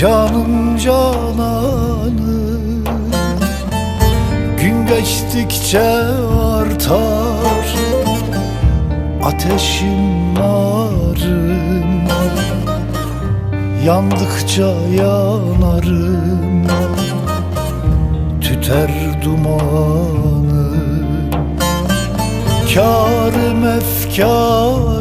Canım cananım Gün geçtikçe artar. Ateşim narım. Yandıkça yanarım. Tüter dumanım Kârım efkarım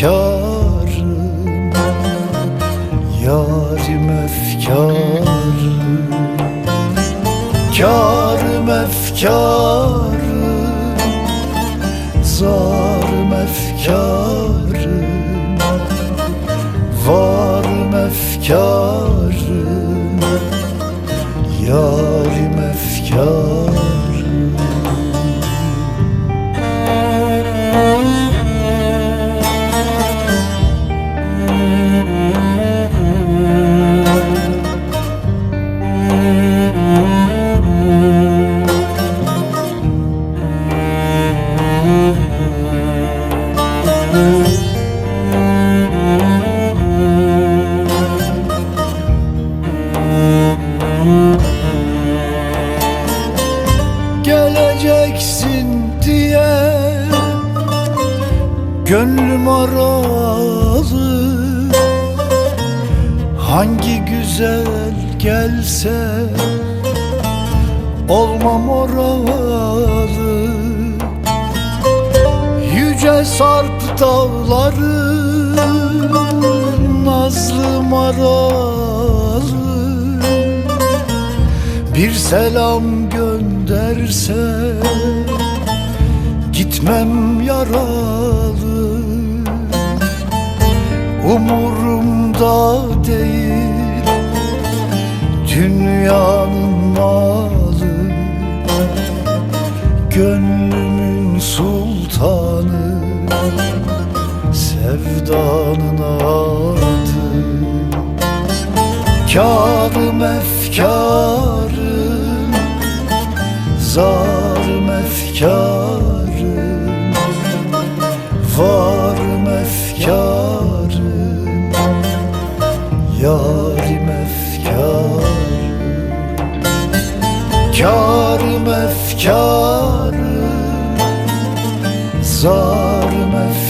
efkarım Yarim efkarım Kârım efkarım Zarım efkarım Varım efkarım Yarim efkarım geleceksin diye Gönlüm aralı Hangi güzel gelse Olmam oralı Yüce sarp dağları Nazlı maralı bir selam gönderse Gitmem yaralı. Umurumda değil Dünyanın malı. Gönlümün sultanı Sevdanın adı. Kârım efkarım Zarım efkarım Varım efkarım Yarim efkarım Kârım efkarım Zarım efkarım